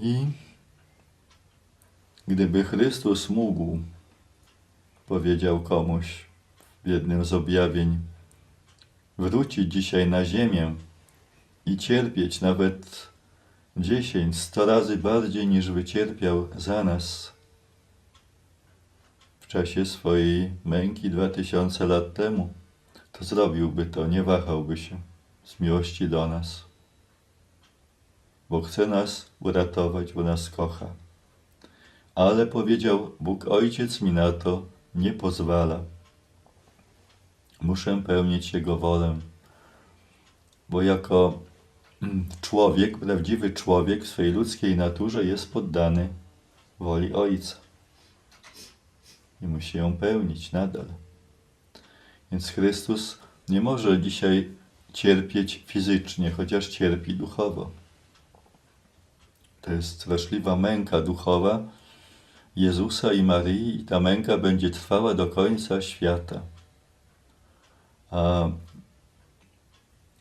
I gdyby Chrystus mógł, powiedział komuś w jednym z objawień, wrócić dzisiaj na ziemię i cierpieć nawet dziesięć, sto razy bardziej niż wycierpiał za nas. W czasie swojej męki dwa tysiące lat temu, to zrobiłby to, nie wahałby się z miłości do nas, bo chce nas uratować, bo nas kocha. Ale powiedział, Bóg Ojciec mi na to nie pozwala. Muszę pełnić Jego wolę, bo jako człowiek, prawdziwy człowiek w swojej ludzkiej naturze jest poddany woli Ojca i musi ją pełnić nadal. Więc Chrystus nie może dzisiaj cierpieć fizycznie, chociaż cierpi duchowo. To jest straszliwa męka duchowa Jezusa i Maryi, i ta męka będzie trwała do końca świata. A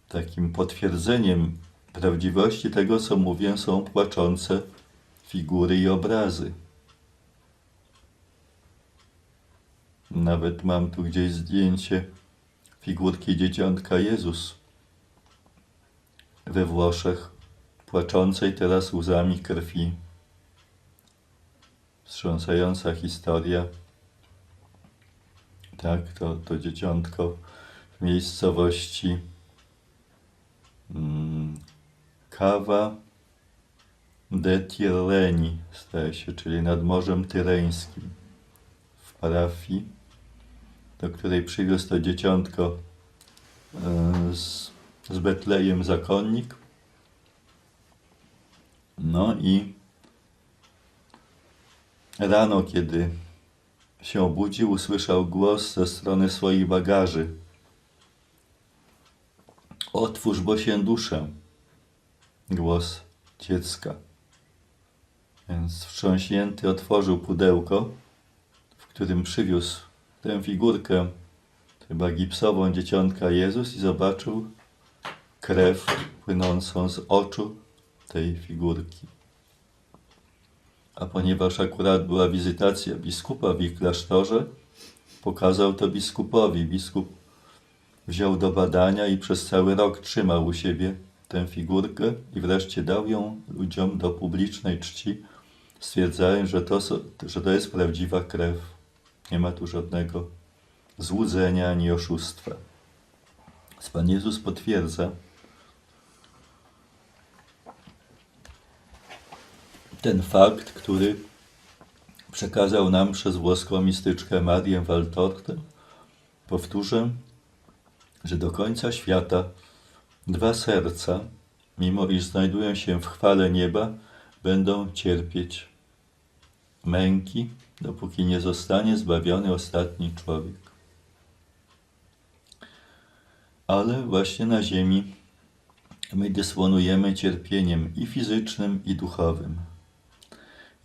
takim potwierdzeniem prawdziwości tego, co mówię, są płaczące figury i obrazy. Nawet mam tu gdzieś zdjęcie figurki dzieciątka Jezus we Włoszech, płaczącej teraz łzami krwi. Wstrząsająca historia. Tak, to, to dzieciątko w miejscowości mm, Kawa de Tirreni staje się, czyli nad Morzem Tyreńskim w parafii, do której przywiózł to dzieciątko e, z, z Betlejem zakonnik. No i rano, kiedy się obudził, usłyszał głos ze strony swoich bagaży. Otwórz, bo się duszę. Głos dziecka. Więc wstrząśnięty otworzył pudełko, w którym przywiózł tę figurkę, chyba gipsową dzieciątka Jezus i zobaczył krew płynącą z oczu tej figurki. A ponieważ akurat była wizytacja biskupa w ich klasztorze, pokazał to biskupowi. Biskup wziął do badania i przez cały rok trzymał u siebie tę figurkę i wreszcie dał ją ludziom do publicznej czci, stwierdzając, że to, że to jest prawdziwa krew. Nie ma tu żadnego złudzenia ani oszustwa. Pan Jezus potwierdza ten fakt, który przekazał nam przez włoską mistyczkę Marię Waltortę. Powtórzę, że do końca świata dwa serca, mimo iż znajdują się w chwale nieba, będą cierpieć męki, dopóki nie zostanie zbawiony ostatni człowiek. Ale właśnie na ziemi my dysponujemy cierpieniem i fizycznym, i duchowym.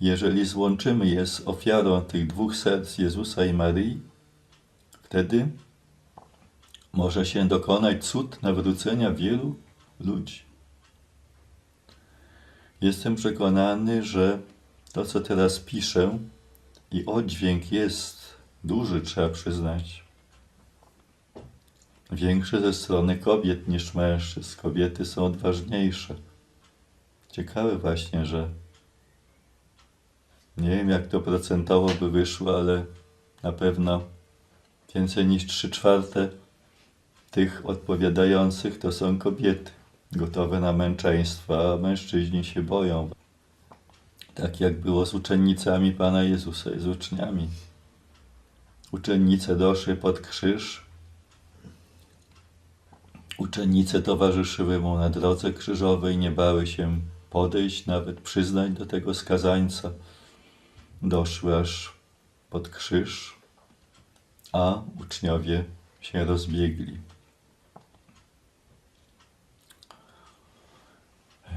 Jeżeli złączymy je z ofiarą tych dwóch serc Jezusa i Maryi, wtedy może się dokonać cud nawrócenia wielu ludzi. Jestem przekonany, że to, co teraz piszę, i oddźwięk jest duży, trzeba przyznać. Większy ze strony kobiet niż mężczyzn. Kobiety są odważniejsze. Ciekawe właśnie, że nie wiem, jak to procentowo by wyszło, ale na pewno więcej niż 3 czwarte tych odpowiadających to są kobiety, gotowe na męczeństwo, a mężczyźni się boją. Tak jak było z uczennicami Pana Jezusa i z uczniami. Uczennice doszły pod krzyż. Uczennice towarzyszyły mu na drodze krzyżowej, nie bały się podejść, nawet przyznać do tego skazańca. Doszły aż pod krzyż, a uczniowie się rozbiegli.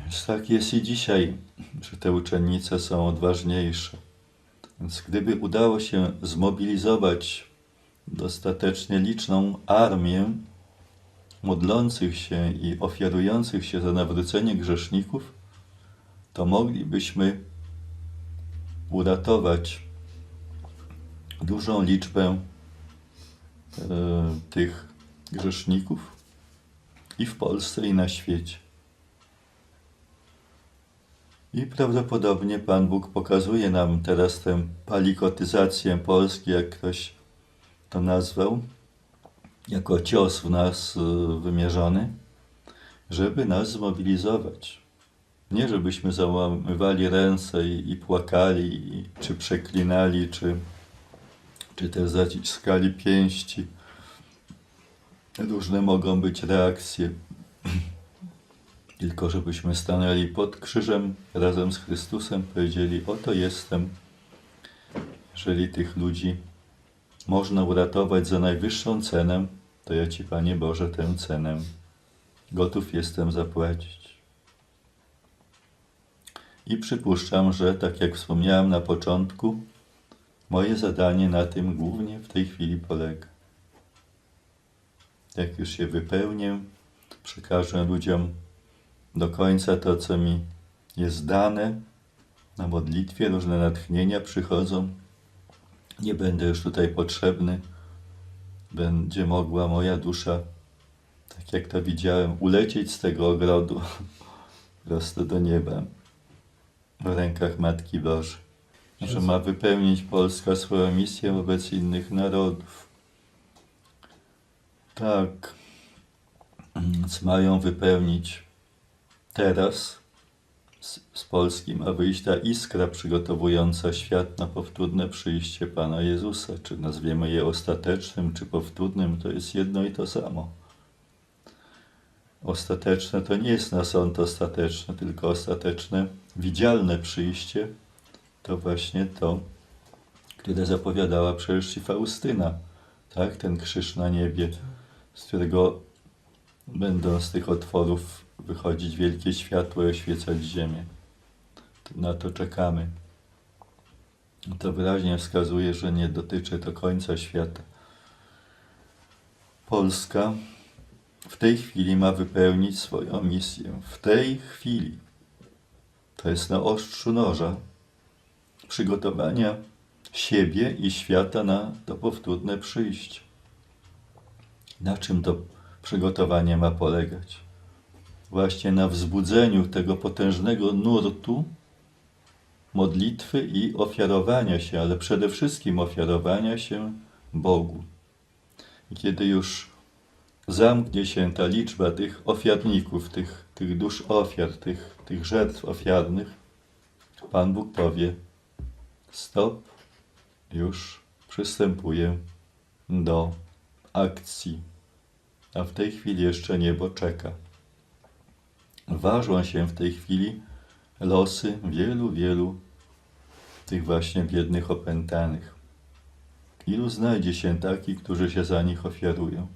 Więc tak jest i dzisiaj, że te uczennice są odważniejsze. Więc gdyby udało się zmobilizować dostatecznie liczną armię modlących się i ofiarujących się za nawrócenie grzeszników, to moglibyśmy uratować dużą liczbę e, tych grzeszników i w Polsce, i na świecie. I prawdopodobnie Pan Bóg pokazuje nam teraz tę palikotyzację Polski, jak ktoś to nazwał, jako cios w nas y, wymierzony, żeby nas zmobilizować. Nie żebyśmy załamywali ręce i, i płakali, i, czy przeklinali, czy, czy też zaciskali pięści. Różne mogą być reakcje. Tylko żebyśmy stanęli pod krzyżem razem z Chrystusem, powiedzieli: Oto jestem. Jeżeli tych ludzi można uratować za najwyższą cenę, to ja Ci, Panie Boże, tę cenę gotów jestem zapłacić. I przypuszczam, że tak jak wspomniałem na początku, moje zadanie na tym głównie w tej chwili polega. Jak już się wypełnię, przekażę ludziom do końca to, co mi jest dane. Na modlitwie różne natchnienia przychodzą. Nie będę już tutaj potrzebny. Będzie mogła moja dusza, tak jak to widziałem, ulecieć z tego ogrodu prosto do nieba w rękach Matki Bożej. Że ma wypełnić Polska swoją misję wobec innych narodów. Tak, więc mają wypełnić teraz z, z Polski ma wyjść ta iskra przygotowująca świat na powtórne przyjście Pana Jezusa. Czy nazwiemy je ostatecznym, czy powtórnym, to jest jedno i to samo. Ostateczne to nie jest na sąd ostateczny, tylko ostateczne, widzialne przyjście to właśnie to, które zapowiadała przecież i Faustyna, tak? Ten krzyż na niebie, z którego będą z tych otworów wychodzić wielkie światło i oświecać ziemię. Na to czekamy. To wyraźnie wskazuje, że nie dotyczy to końca świata. Polska w tej chwili ma wypełnić swoją misję. W tej chwili. To jest na ostrzu noża przygotowania siebie i świata na to powtórne przyjście. Na czym to przygotowanie ma polegać? Właśnie na wzbudzeniu tego potężnego nurtu modlitwy i ofiarowania się, ale przede wszystkim ofiarowania się Bogu. I kiedy już zamknie się ta liczba tych ofiarników, tych, tych dusz ofiar, tych, tych żertw ofiarnych, Pan Bóg powie: Stop, już przystępuję do akcji. A w tej chwili jeszcze niebo czeka. Ważą się w tej chwili losy wielu, wielu tych właśnie biednych opętanych. Ilu znajdzie się takich, którzy się za nich ofiarują?